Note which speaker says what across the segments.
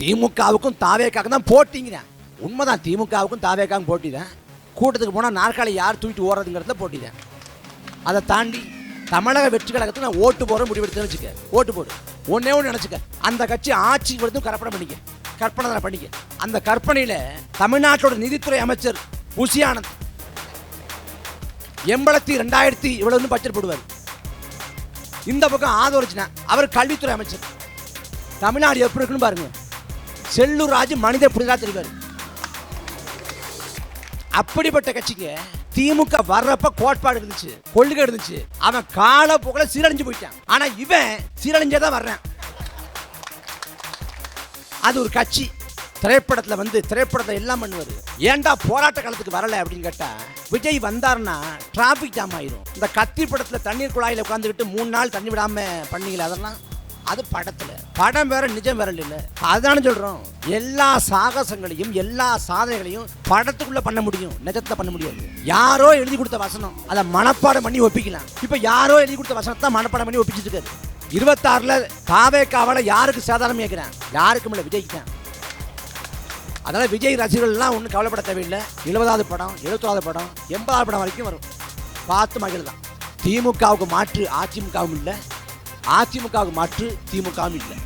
Speaker 1: திமுகவுக்கும் தாவேக்காவுக்கும் தான் போட்டிங்கிறேன். உண்மைதான் திமுகவுக்கும் தாவேக்காவும் போட்டி தான் கூட்டத்துக்கு போனால் நாற்காலி யார் தூக்கிட்டு ஓடுறதுங்கிறதுல போட்டி தான் அதை தாண்டி தமிழக வெற்றி கழகத்தை நான் ஓட்டு போகிற முடிவெடுத்து வச்சுக்க. ஓட்டு போடு. ஒன்னே ஒன்று நினச்சிக்க. அந்த கட்சி ஆட்சி கொடுத்தும் கற்பனை பண்ணிக்க. கற்பனை பண்ணிக்க. அந்த கற்பனையில் தமிழ்நாட்டோட நிதித்துறை அமைச்சர் புசி ஆனந்த் எண்பத்தி ரெண்டாயிரத்தி இவ்வளவுன்னு பட்ஜெட் போடுவார். இந்த பக்கம் ஆதரிச்சுனா அவர் கல்வித்துறை அமைச்சர். தமிழ்நாடு எப்படி இருக்குன்னு பாருங்க. செல்லூர் ராஜு மனித புனிதா தெரிவார். அப்படிப்பட்ட கட்சிக்கு திமுக வர்றப்ப கோட்பாடு இருந்துச்சு கொள்கை இருந்துச்சு. அவன் கால போகல சீரழிஞ்சு போயிட்டான். ஆனா இவன் சீரழிஞ்சே தான் வர்றான். அது ஒரு கட்சி. திரைப்படத்துல வந்து திரைப்படத்தை எல்லாம் பண்ணுவார். ஏன்டா போராட்ட காலத்துக்கு வரல அப்படின்னு கேட்டா விஜய் வந்தாருன்னா டிராஃபிக் ஜாம் ஆயிரும். இந்த கத்தி படத்தில் தண்ணீர் குழாயில் உட்காந்துக்கிட்டு மூணு நாள் தண்ணி விடாம பண்ணீங்களே அதெல்லாம் அது படத்துல. படம் வேற நிஜம் வேற இல்ல. அதானே சொல்றோம். எல்லா சாகசங்களையும் எல்லா சாதனைகளையும் படத்துக்குள்ள பண்ண முடியும். நிஜத்துல பண்ண முடியாது. யாரோ எழுதி கொடுத்த வசனம் அதை மனப்பாடம் பண்ணி ஒப்பிக்கலாம். இப்ப யாரோ எழுதி கொடுத்த வசனத்தை மனப்பாடம் பண்ணி ஒப்பிச்சிட்டு இருக்காரு. இருபத்தாறுல தாவே காவல யாருக்கு சாதாரணம் கேட்கிறேன் யாருக்கும் இல்லை விஜய்க்கு தான். அதனால விஜய் ரசிகர்கள்லாம் ஒன்றும் கவலைப்பட தேவையில்லை. எழுபதாவது படம் எழுபத்தாவது படம் எண்பதாவது படம் வரைக்கும் வரும். பார்த்து மகிழ்தான். திமுகவுக்கு மாற்று அதிமுகவும் இல்லை. அதிமுகவுக்கு மாற்று திமுகவும் இல்லை.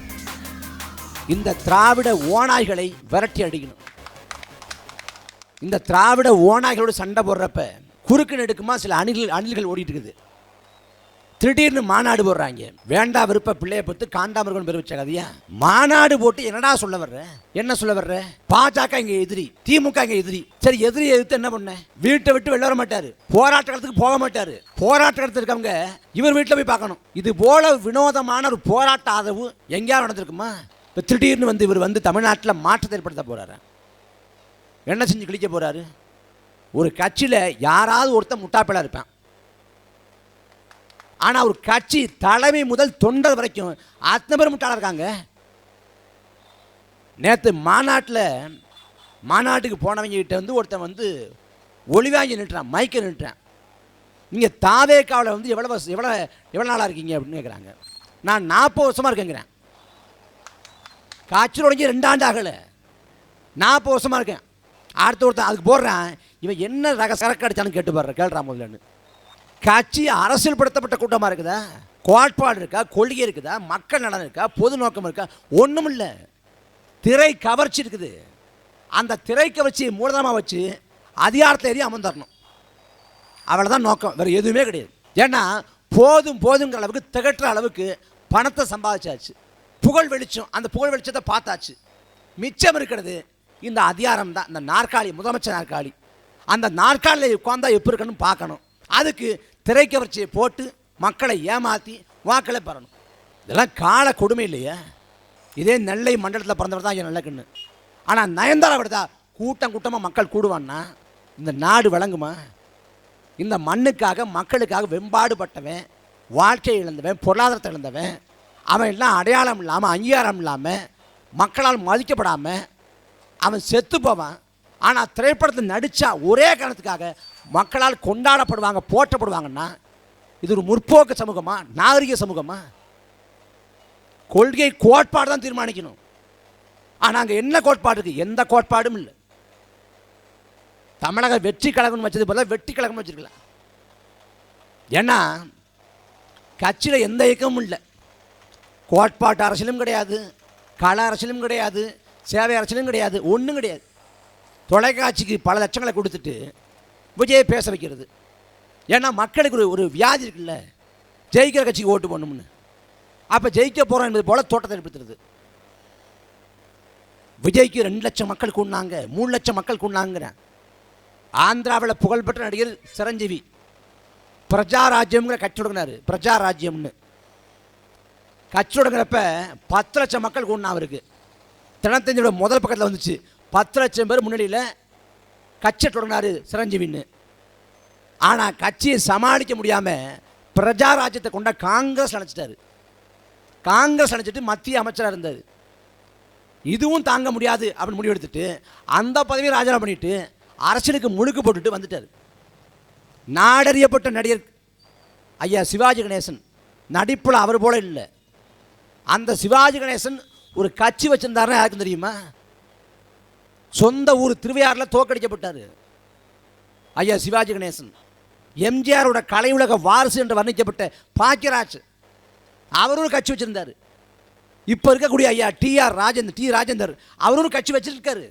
Speaker 1: இந்த திராவிட ஓநாய்களை விரட்டி அடிக்கணும். இந்த திராவிட ஓநாய்களோட சண்டை போடுறப்ப குறுக்கு நெடுக்குமா சில அணில்கள் அணில்கள் ஓடிட்டு இருக்குது. திடீர்னு மாநாடு போடுறாங்க. வேண்டா விருப்ப பிள்ளைய பொறுத்து காண்டாமிருகன் பேர் வச்ச கதையா மாநாடு போட்டு என்னடா சொல்ல வர்ற? என்ன சொல்ல வர்ற? பாஜக இங்க எதிரி திமுக இங்க எதிரி. சரி எதிரி எதிர்த்து என்ன பண்ண? வீட்டை விட்டு வெளில வர மாட்டாரு. போராட்ட காலத்துக்கு போக மாட்டாரு. போராட்ட காலத்துல இருக்கவங்க இவர் வீட்டில் போய் பார்க்கணும். இது போல வினோதமான ஒரு போராட்ட ஆதரவு எங்கேயாவது நடந்திருக்குமா? இப்போ திடீர்னு வந்து இவர் வந்து தமிழ்நாட்டில் மாற்றத்தை ஏற்படுத்த போறாரு. என்ன செஞ்சு கிழிக்க போறாரு? ஒரு கட்சியில் யாராவது ஒருத்தன் முட்டாப்பேலா இருப்பேன். ஆனால் ஒரு கட்சி தலைமை முதல் தொண்டர் வரைக்கும் அத்தனை பேர் முட்டாளாக இருக்காங்க. நேற்று மாநாட்டில் மாநாட்டுக்கு போனவங்க கிட்ட வந்து ஒருத்தன் வந்து ஒளிவாங்கி நின்றுறான் மைக்க நின்றான் நீங்கள் தாவேக்காவில் வந்து எவ்வளோ வருஷம் எவ்வளோ எவ்வளோ நாளாக இருக்கீங்க அப்படின்னு கேட்குறாங்க நான் நாற்பது வருஷமாக இருக்கேங்கிறேன். காய்ச்சல் உடஞ்சி ரெண்டாண்டு ஆகலை. நாற்பது வருஷமாக இருக்கேன். அடுத்த ஒருத்தன் அதுக்கு போடுறான். இவன் என்ன ரக சரக்கு அடிச்சான்னு கேட்டு பாடுறேன் கேள்றான் முதல்லன்னு. கட்சி அரசியல் படுத்தப்பட்ட கூட்டமாக இருக்குதா? கோட்பாடு இருக்கா? கொள்கை இருக்குதா? மக்கள் நலன் இருக்கா? பொது நோக்கம் இருக்கா? ஒன்றும் இல்லை. திரை கவர்ச்சி இருக்குது. அந்த திரை கவர்ச்சியை மூலதனமாக வச்சு அதிகாரத்தை ஏறி அமர்ந்தரணும். அவ்வளோதான் நோக்கம். வேறு எதுவுமே கிடையாது. ஏன்னா போதும் போதுங்கிற அளவுக்கு திகட்டுற அளவுக்கு பணத்தை சம்பாதிச்சாச்சு. புகழ் வெளிச்சம். அந்த புகழ் வெளிச்சத்தை பார்த்தாச்சு. மிச்சம் இருக்கிறது இந்த அதிகாரம் தான். இந்த நாற்காலி முதலமைச்சர் நாற்காலி. அந்த நாற்காலியில் உட்காந்தா எப்படி இருக்கணும் பார்க்கணும். அதுக்கு திரைக்கவர்ச்சியை போட்டு மக்களை ஏமாற்றி வாக்களை பெறணும். இதெல்லாம் கால கொடுமை இல்லையா. இதே நெல்லை மண்டலத்தில் பிறந்தவர் தான் ஐயா கண்ணு. ஆனால் நயன்தாரா விடுதா? கூட்டம் கூட்டமாக மக்கள் கூடுவான்னா? இந்த நாடு விளங்குமா? இந்த மண்ணுக்காக மக்களுக்காக வெம்பாடுபட்டவன் வாழ்க்கை இழந்தவன் பொருளாதாரத்தை இழந்தவன் அவன் எல்லாம் அடையாளம் இல்லாமல் அங்கீகாரம் இல்லாமல் மக்களால் மதிக்கப்படாமல் அவன் செத்து போவான். ஆனால் திரைப்படத்தில் நடித்தா ஒரே காரணத்துக்காக மக்களால் கொண்டாடப்படுவாங்க போற்றப்படுவாங்கன்னா இது ஒரு முற்போக்கு சமூகமா நாகரிக சமூகமா? கொள்கை கோட்பாடு தான் தீர்மானிக்கணும். ஆனால் அங்கே என்ன கோட்பாடு இருக்குது எந்த கோட்பாடும் இல்லை. தமிழக வெற்றி கழகம்னு வச்சது போல வெற்றி கழகம் வச்சிருக்கலாம். ஏன்னா கட்சியில் எந்த இயக்கமும் இல்லை. கோட்பாட்டு அரசியலும் கிடையாது கள அரசியலும் கிடையாது சேவை அரசியலும் கிடையாது ஒன்றும் கிடையாது. தொலைக்காட்சிக்கு பல லட்சங்களை கொடுத்துட்டு விஜயை பேச வைக்கிறது. ஏன்னா மக்களுக்கு ஒரு ஒரு வியாதி இருக்குல்ல. ஜெயிக்கிற கட்சிக்கு ஓட்டு போடணும்னு. அப்போ ஜெயிக்க போகிறோம் என்பது போல தோட்டத்தை ஏற்படுத்துறது. விஜய்க்கு ரெண்டு லட்சம் மக்கள் கூடினாங்க மூணு லட்சம் மக்கள் கூடினாங்கிறேன் ஆந்திராவில் புகழ்பெற்ற நடிகர் சிரஞ்சீவி. பிரஜாராஜ்யம்ங்கிற கட்சி தொடங்கினார். பிரஜாராஜ்யம்னு கட்சி தொடங்குறப்ப பத்து லட்சம் மக்கள் கூடினா அவருக்கு. தினத்தஞ்சோட முதல் பக்கத்தில் வந்துச்சு. பத்து லட்சம் பேர் முன்னாடியில் கட்சியை தொடங்கினார் சிரஞ்சீவின்னு. ஆனால் கட்சியை சமாளிக்க முடியாமல் பிரஜாராஜ்யத்தை கொண்ட காங்கிரஸ் அணைச்சிட்டாரு காங்கிரஸ் அணைச்சிட்டு மத்திய அமைச்சராக இருந்தார். இதுவும் தாங்க முடியாது அப்படின்னு முடிவெடுத்துட்டு அந்த பதவியை ராஜினாமா பண்ணிட்டு அரசியலுக்கு முழுக்கு போட்டுட்டு வந்துட்டார். நாடறியப்பட்ட நடிகர் ஐயா சிவாஜி கணேசன். நடிப்பில் அவர் போல இல்லை. அந்த சிவாஜி கணேசன் ஒரு கட்சி வச்சுருந்தாருன்னா யாருக்கும் தெரியுமா? சொந்த ஊர் திருவையாறில் தோக்கடிக்கப்பட்டார். ஐயா சிவாஜி கணேசன். எம்ஜிஆரோட கலை உலக வாரிசு என்று வர்ணிக்கப்பட்ட பாக்கியராஜ். அவரும் ஒரு கட்சி வச்சுருந்தார். இப்போ இருக்கக்கூடிய ஐயா டிஆர் ராஜேந்தர் டி ராஜேந்தர் அவரும் ஒரு கட்சி வச்சிருக்காரு.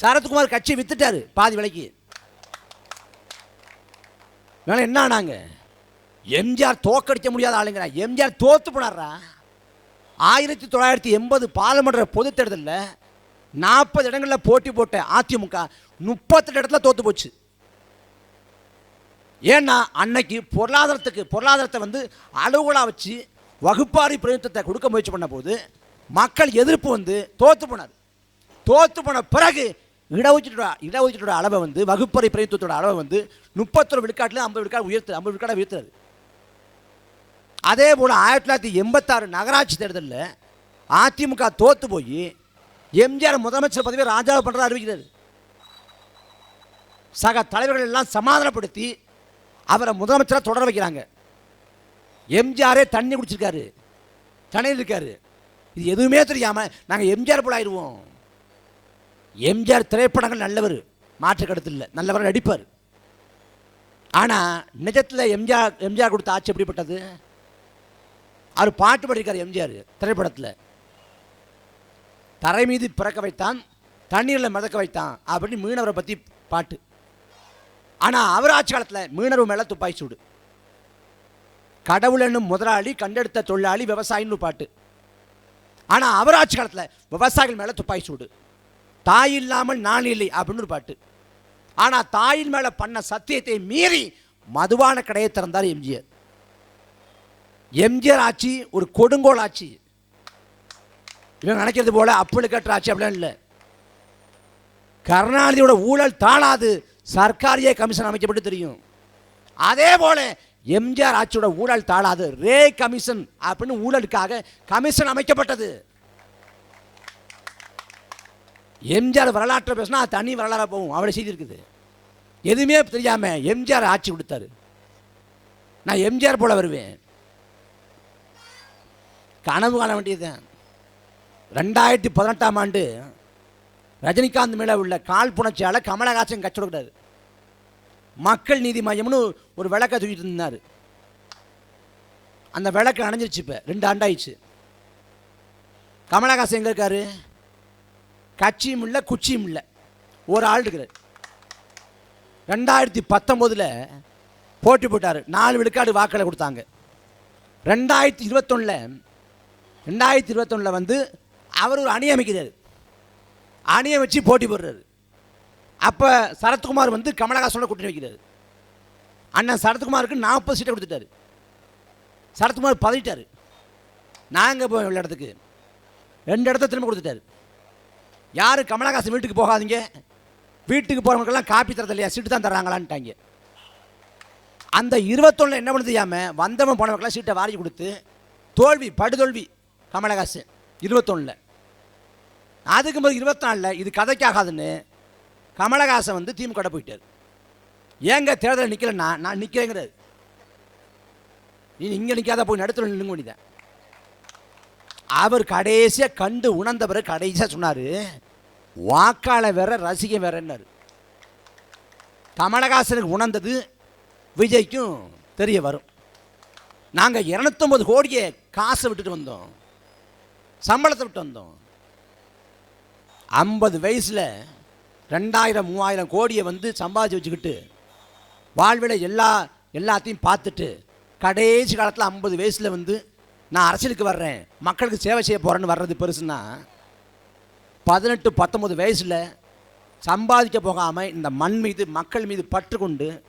Speaker 1: சரத்குமார் கட்சி வித்துட்டாரு பாதி விலைக்கு. அதனால என்ன ஆனாங்க? எம்ஜிஆர் தோக்கடிக்க முடியாத ஆளுங்கிறா எம்ஜிஆர் தோற்று போனாரா ஆயிரத்தி தொள்ளாயிரத்தி எண்பது பாராளுமன்ற பொது தேர்தலில் நாற்பது இடங்களில் போட்டி போட்ட அதிமுக முப்பத்தெட்டு இடத்துல தோற்று போச்சு. ஏன்னா அன்னைக்கு பொருளாதாரத்துக்கு பொருளாதாரத்தை வந்து அலுவலாக வச்சு வகுப்பாரி பிரதிநிதித்துவத்தை கொடுக்க முயற்சி பண்ண போது மக்கள் எதிர்ப்பு வந்து தோற்று போனார். தோற்று போன பிறகு இடஒதுக்கீட்டோட இடஒதுக்கீட்டோட அளவை வந்து வகுப்பறை பிரதிநிதித்துவத்தோட அளவை வந்து முப்பத்தொரு விழுக்காட்டில் ஐம்பது விழுக்காடு உயர்த்து ஐம்பது விழுக்காடை உயர்த்துறாரு அதே போல் ஆயிரத்தி தொள்ளாயிரத்தி எண்பத்தாறு நகராட்சி தேர்தலில் அதிமுக தோற்று போய் எம்ஜிஆர் முதலமைச்சர் பதவி ராஜாவை பண்ணுறதா அறிவிக்கிறார். சக தலைவர்கள் எல்லாம் சமாதானப்படுத்தி அவரை முதலமைச்சராக தொடர வைக்கிறாங்க. எம்ஜிஆரே தண்ணி குடிச்சிருக்காரு. தண்ணியில் இருக்காரு. இது எதுவுமே தெரியாமல் நாங்கள் எம்ஜிஆர் போல ஆயிடுவோம். எம்ஜிஆர் திரைப்படங்கள் நல்லவர். மாற்று இல்லை. நல்லவர் நடிப்பார். ஆனால் நிஜத்தில் எம்ஜிஆர் எம்ஜிஆர் கொடுத்த ஆட்சி எப்படிப்பட்டது? அவர் பாட்டு பாடியிருக்கார் எம்ஜிஆர் திரைப்படத்தில். தரை மீது பிறக்க வைத்தான் தண்ணீரில் மிதக்க வைத்தான் அப்படின்னு மீனவரை பற்றி பாட்டு. ஆனால் அவர் ஆட்சி காலத்தில் மீனவர் மேலே துப்பாக்கி சூடு. கடவுள் என்னும் முதலாளி கண்டெடுத்த தொழிலாளி விவசாயின்னு பாட்டு. ஆனால் அவர் ஆட்சி காலத்தில் விவசாயிகள் மேலே துப்பாக்கி சூடு. தாய் இல்லாமல் நான் இல்லை அப்படின்னு ஒரு பாட்டு. ஆனால் தாயின் மேலே பண்ண சத்தியத்தை மீறி மதுவான கடையை திறந்தார் எம்ஜிஆர். எம்ஜிஆர் ஆட்சி ஒரு கொடுங்கோல் ஆட்சி. இவன் நினைக்கிறது போல அப்பளு கட்டுறாச்சு ஆட்சி அப்படிலாம் இல்லை. கருணாநிதியோட ஊழல் தாளாது சர்க்காரியே கமிஷன் அமைக்கப்பட்டு தெரியும். அதே போல எம்ஜிஆர் ஆட்சியோட ஊழல் தாளாது ரே கமிஷன் அப்படின்னு ஊழலுக்காக கமிஷன் அமைக்கப்பட்டது. எம்ஜிஆர் வரலாற்றை பேசினா தனி வரலாறாக போகும். அவளை செய்திருக்குது எதுவுமே தெரியாம எம்ஜிஆர் ஆட்சி கொடுத்தாரு. நான் எம்ஜிஆர் போல வருவேன். கனவு காண வேண்டியதுதான். ரெண்டாயிரத்தி பதினெட்டாம் ஆண்டு ரஜினிகாந்த் மேலே உள்ள காழ்ப்புணர்ச்சியால் கமலஹாசன் கட்சி மக்கள் நீதி மையம்னு ஒரு விளக்கை தூக்கிட்டு இருந்தார். அந்த விளக்கு அணைஞ்சிருச்சு இப்போ ரெண்டு ஆண்டாயிடுச்சு. கமலஹாசன் எங்கே இருக்காரு? கட்சியும் இல்லை குச்சியும் இல்லை. ஒரு ஆள் இருக்கிறார். ரெண்டாயிரத்தி பத்தொம்போதில் போட்டி போட்டார். நாலு விழுக்காடு வாக்களை கொடுத்தாங்க. ரெண்டாயிரத்தி இருபத்தொன்னில் ரெண்டாயிரத்தி இருபத்தொன்னில் வந்து அவர் ஒரு அணி அமைக்கிறார். வச்சு போட்டி போடுறாரு. அப்போ சரத்குமார் வந்து கமலஹாசனோட கூட்டணி வைக்கிறாரு. அண்ணன் சரத்குமாருக்கு நாற்பது சீட்டை கொடுத்துட்டாரு. சரத்குமார் பதவிட்டார் நாங்கள் போய் உள்ள இடத்துக்கு? ரெண்டு இடத்த திரும்ப கொடுத்துட்டாரு. யாரும் கமலஹாசன் வீட்டுக்கு போகாதீங்க. வீட்டுக்கு போகிறவங்களுக்கெல்லாம் காப்பி தரது இல்லையா? சீட்டு தான் தர்றாங்களான்ட்டாங்க அந்த இருபத்தொன்னில் என்ன பண்ணுது தெரியாம வந்தவன் போனவங்களாம் சீட்டை வாரி கொடுத்து தோல்வி படுதோல்வி கமலஹாசன் இருபத்தொன்னில். அதுக்கு முதல் இருபத்தி நாலில் இது கதைக்காகாதுன்னு கமலஹாசன் வந்து திமுக போயிட்டார். ஏங்க தேர்தலில் நிற்கலன்னா நான் நிற்கிறேங்கிறது நீ இங்கே நிற்காத போய் நடுத்துல நின்று வேண்டியதான் அவர் கடைசியாக கண்டு உணர்ந்த பிறகு கடைசியாக சொன்னார் வாக்காளர் வேற ரசிகன் வேறன்னாரு. கமலஹாசனுக்கு உணர்ந்தது விஜய்க்கும் தெரிய வரும். நாங்கள் இரநூத்தொம்பது கோடியை காசை விட்டுட்டு வந்தோம். சம்பளத்தை விட்டு வந்தோம். ஐம்பது வயசில் ரெண்டாயிரம் மூவாயிரம் கோடியை வந்து சம்பாதிச்சு வச்சுக்கிட்டு வாழ்வில் எல்லா எல்லாத்தையும் பார்த்துட்டு கடைசி காலத்தில் ஐம்பது வயசில் வந்து நான் அரசியலுக்கு வர்றேன் மக்களுக்கு சேவை செய்ய போகிறேன்னு வர்றது பெருசுன்னா பதினெட்டு பத்தொம்பது வயசில் சம்பாதிக்க போகாமல் இந்த மண் மீது மக்கள் மீது பற்று கொண்டு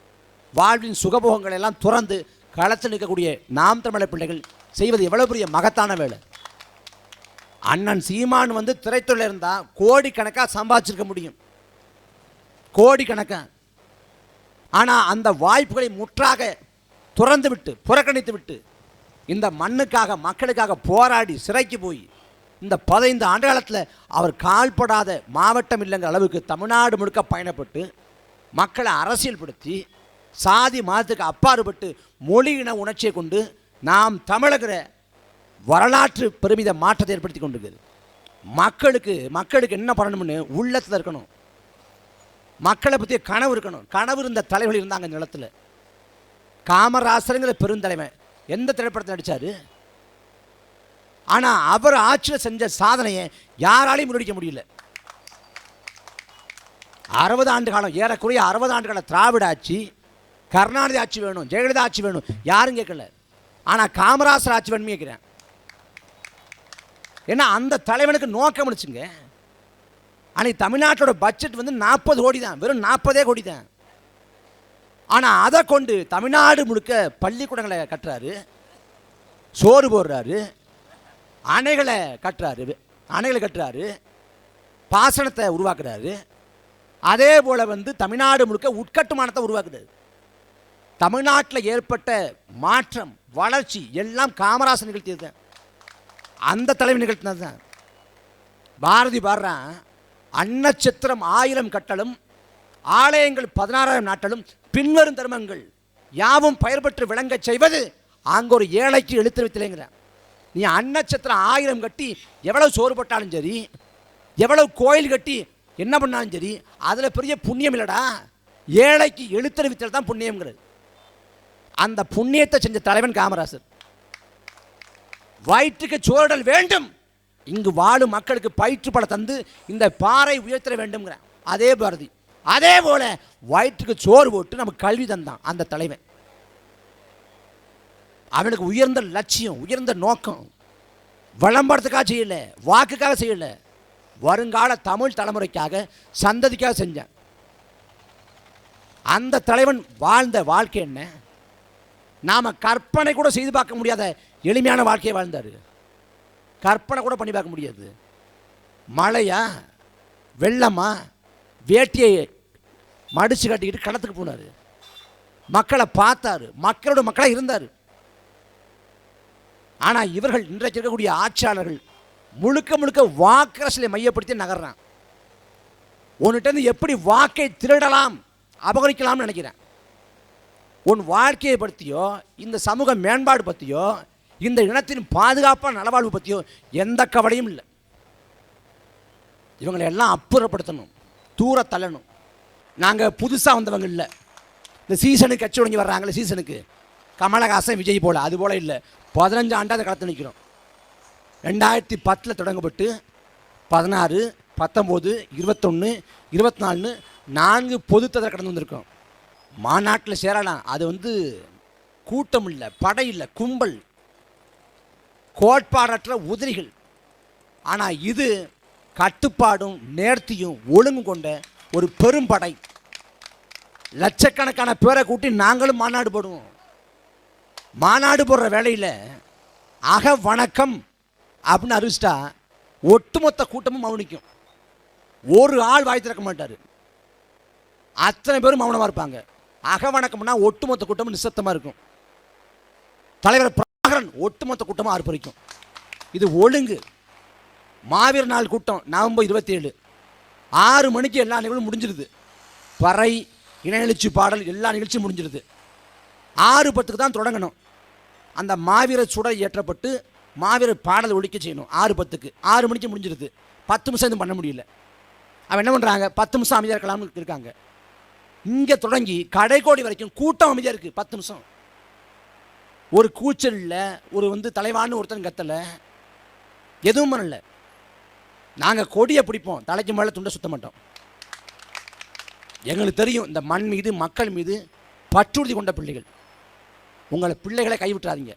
Speaker 1: வாழ்வின் சுகபோகங்களை எல்லாம் துறந்து களத்தில் நிற்கக்கூடிய நாம் தமிழர் பிள்ளைகள் செய்வது எவ்வளோ பெரிய மகத்தான வேலை. அண்ணன் சீமான் வந்து திரைத்துறையில் இருந்தால் கோடிக்கணக்காக சம்பாதிச்சிருக்க முடியும். கோடிக்கணக்காக ஆனால் அந்த வாய்ப்புகளை முற்றாக துறந்து விட்டு புறக்கணித்து விட்டு இந்த மண்ணுக்காக மக்களுக்காக போராடி சிறைக்கு போய் இந்த பதினைந்து ஆண்டு காலத்தில் அவர் கால்படாத மாவட்டம் இல்லைங்கிற அளவுக்கு தமிழ்நாடு முழுக்க பயணப்பட்டு மக்களை அரசியல்படுத்தி சாதி மதத்துக்கு அப்பாறுபட்டு மொழி இன உணர்ச்சியை கொண்டு நாம் தமிழகிற வரலாற்று பெருமித மாற்றத்தை ஏற்படுத்தி கொண்டிருக்குது. மக்களுக்கு மக்களுக்கு என்ன பண்ணணும்னு உள்ளத்தில் இருக்கணும். மக்களை பற்றிய கனவு இருக்கணும். கனவு இருந்த தலைவர்கள் இருந்தாங்க இந்த நிலத்தில். காமராசருங்கிற பெருந்தலைவன் எந்த திரைப்படத்தில் நடித்தார் ஆனால் அவர் ஆட்சியில் செஞ்ச சாதனையை யாராலையும் முன்னடிக்க முடியல. அறுபது ஆண்டு காலம் ஏறக்குறைய அறுபது ஆண்டு கால திராவிட ஆட்சி கருணாநிதி ஆட்சி வேணும் ஜெயலலிதா ஆட்சி வேணும் யாரும் கேட்கல. ஆனால் காமராசர் ஆட்சி வேணும்னு கேட்குறேன். ஏன்னா அந்த தலைவனுக்கு நோக்கம் முடிச்சுங்க அன்னைக்கு தமிழ்நாட்டோட பட்ஜெட் வந்து நாற்பது கோடி தான் வெறும் நாற்பதே கோடி தான். ஆனால் அதை கொண்டு தமிழ்நாடு முழுக்க பள்ளிக்கூடங்களை கட்டுறாரு சோறு போடுறாரு அணைகளை கட்டுறாரு அணைகளை கட்டுறாரு பாசனத்தை உருவாக்குறாரு. அதே போல் வந்து தமிழ்நாடு முழுக்க உட்கட்டுமானத்தை உருவாக்குறாரு தமிழ்நாட்டில் ஏற்பட்ட மாற்றம் வளர்ச்சி எல்லாம் காமராசர் நிகழ்த்தியது தான். அந்த தலைவர் நிகழ்த்தினது தான். பாரதி பாடுறான் அன்னச்சித்திரம் ஆயிரம் கட்டலும் ஆலயங்கள் பதினாறாயிரம் நாட்டலும் பின்வரும் தர்மங்கள் யாவும் பெயர் பெற்று விளங்கச் செய்வது அங்கே ஒரு ஏழைக்கு எழுத்து வைத்தலைங்கிற. நீ அன்னச்சத்திரம் ஆயிரம் கட்டி எவ்வளவு சோறு போட்டாலும் சரி எவ்வளவு கோயில் கட்டி என்ன பண்ணாலும் சரி அதில் பெரிய புண்ணியம் இல்லைடா. ஏழைக்கு எழுத்தறிவித்தல் தான் புண்ணியங்கிறது அந்த புண்ணியத்தை செஞ்ச தலைவன் காமராசர். வயிற்றுக்கு சோறுடல் வேண்டும். இங்கு வாழும் மக்களுக்கு பயிற்றுப்பட தந்து இந்த பாறை உயர்த்திட வேண்டும்ங்கிற அதே பாரதி. அதே போல வயிற்றுக்கு சோறு போட்டு நமக்கு கல்வி தந்தான் அந்த தலைவன். அவனுக்கு உயர்ந்த லட்சியம் உயர்ந்த நோக்கம். விளம்பரத்துக்காக செய்யல வாக்குக்காக செய்யல. வருங்கால தமிழ் தலைமுறைக்காக சந்ததிக்காக செஞ்சான். அந்த தலைவன் வாழ்ந்த வாழ்க்கை என்ன? நாம் கற்பனை கூட செய்து பார்க்க முடியாத எளிமையான வாழ்க்கையை வாழ்ந்தார். கற்பனை கூட பண்ணி பார்க்க முடியாது. மழையா? வெள்ளமா? வேட்டியை மடிச்சு கட்டிக்கிட்டு களத்துக்கு போனார். மக்களை பார்த்தாரு. மக்களோட மக்களாக இருந்தார். ஆனால் இவர்கள் இன்றைக்கு இருக்கக்கூடிய ஆட்சியாளர்கள் முழுக்க முழுக்க வாக்கரசலை மையப்படுத்தி நகர்றான். உன்கிட்ட இருந்து எப்படி வாக்கை திருடலாம் அபகரிக்கலாம்னு நினைக்கிறேன். உன் வாழ்க்கையை பற்றியோ இந்த சமூக மேம்பாடு பற்றியோ இந்த இனத்தின் பாதுகாப்பான நலவாழ்வு பற்றியோ எந்த கவலையும் இல்லை. இவங்களை எல்லாம் அப்புறப்படுத்தணும் தூர தள்ளணும். நாங்கள் புதுசாக வந்தவங்க இல்லை. இந்த சீசனுக்கு கட்சி ஒடுங்கி வர்றாங்களே சீசனுக்கு கமலஹாசன் விஜய் போல் அது போல் இல்லை. பதினஞ்சு ஆண்டாக அந்த நிற்கிறோம் ரெண்டாயிரத்தி பத்தில் தொடங்கப்பட்டு பதினாறு பத்தொம்போது இருபத்தொன்று இருபத்தி நாலுன்னு நான்கு பொதுத்ததை கடந்து வந்திருக்கோம் மாநாட்டில் சேரலாம். அது வந்து கூட்டம் இல்லை படை இல்லை கும்பல். கோட்பாடற்ற உதிரிகள். ஆனால் இது கட்டுப்பாடும் நேர்த்தியும் ஒழுங்கும் கொண்ட ஒரு பெரும்படை லட்சக்கணக்கான பேரை கூட்டி நாங்களும் மாநாடு போடுவோம். மாநாடு போடுற வேலையில் அக வணக்கம் அப்படின்னு அறிவிச்சிட்டா ஒட்டுமொத்த கூட்டமும் மௌனிக்கும் ஒரு ஆள் வாய் திறக்க மாட்டார். அத்தனை பேரும் மௌனமாக இருப்பாங்க. அக வணக்கம்னா ஒட்டுமொத்த கூட்டமும் நிசத்தமாக இருக்கும். தலைவர் பிரபாகரன் ஒட்டுமொத்த கூட்டமாக ஆர்ப்பரிக்கும் இது ஒழுங்கு. மாவீர நாள் கூட்டம் நவம்பர் இருபத்தி ஏழு ஆறு மணிக்கு எல்லா நிகழ்வும் முடிஞ்சிருது. பறை இணையெழுச்சி பாடல் எல்லா நிகழ்ச்சியும் முடிஞ்சிருது. ஆறு பத்துக்கு தான் தொடங்கணும். அந்த மாவீர சுடை ஏற்றப்பட்டு மாவீர பாடல் ஒழிக்க செய்யணும். ஆறு பத்துக்கு. ஆறு மணிக்கு முடிஞ்சிருது. பத்து நிமிஷம் எதுவும் பண்ண முடியல. அவன் என்ன பண்ணுறாங்க பத்து நிமிஷம் அமைதியாக இருக்கலாம்னு இருக்காங்க. இங்கே தொடங்கி கடைக்கோடி வரைக்கும் கூட்டம் அமைதியாக இருக்குது பத்து நிமிஷம். ஒரு கூச்சல் இல்லை ஒரு வந்து தலைவான்னு ஒருத்தன் கத்தலை. எதுவும் பண்ணல. நாங்கள் கொடியை பிடிப்போம். தலைக்கு மேலே துண்டை சுத்த மாட்டோம். எங்களுக்கு தெரியும் இந்த மண் மீது மக்கள் மீது பற்றுறுதி கொண்ட பிள்ளைகள். உங்களை பிள்ளைகளை கைவிட்டுறாதீங்க.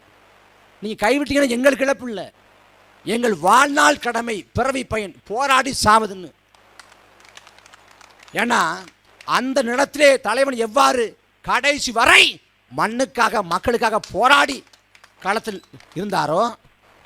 Speaker 1: நீங்கள் கைவிட்டீங்கன்னா எங்களுக்கு இழப்பு இல்லை எங்கள் வாழ்நாள் கடமை பிறவி பயன் போராடி சாவதுன்னு. ஏன்னா அந்த நிலத்திலே தலைவன் எவ்வாறு கடைசி வரை மண்ணுக்காக மக்களுக்காக போராடி களத்தில் இருந்தாரோ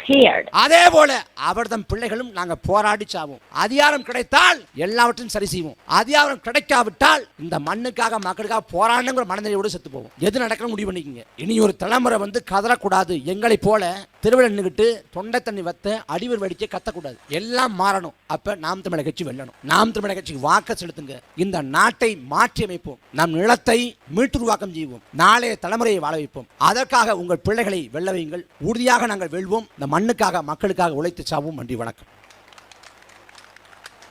Speaker 2: Appeared.
Speaker 1: அதே போல அவர் தம் பிள்ளைகளும் நாங்க போராடி சாவோம். அதிகாரம் கிடைத்தால் எல்லாவற்றையும் சரி செய்வோம். அதிகாரம் கிடைக்காவிட்டால் இந்த மண்ணுக்காக மக்களுக்காக போராடணுங்கிற மனநிலையோடு செத்து போவோம். எது நடக்கணும் முடிவு பண்ணிக்கங்க. இனி ஒரு தலைமுறை வந்து கதறக்கூடாது. எங்களை போல திருவிழா நின்றுக்கிட்டு தொண்டை தண்ணி வத்த அடிவர் வெடிக்க கத்தக்கூடாது. எல்லாம் மாறணும். அப்ப நாம் தமிழக கட்சி வெல்லணும். நாம் தமிழக கட்சிக்கு வாக்க செலுத்துங்க. இந்த நாட்டை மாற்றி அமைப்போம். நம் நிலத்தை மீட்டுருவாக்கம் செய்வோம். நாளைய தலைமுறையை வாழ வைப்போம். அதற்காக உங்கள் பிள்ளைகளை வெல்ல வையுங்கள். உறுதியாக நாங்கள் வெல்வோம். இந்த மண்ணுக்காக மக்களுக்காக உழைத்து சாவும் நன்றி வணக்கம்.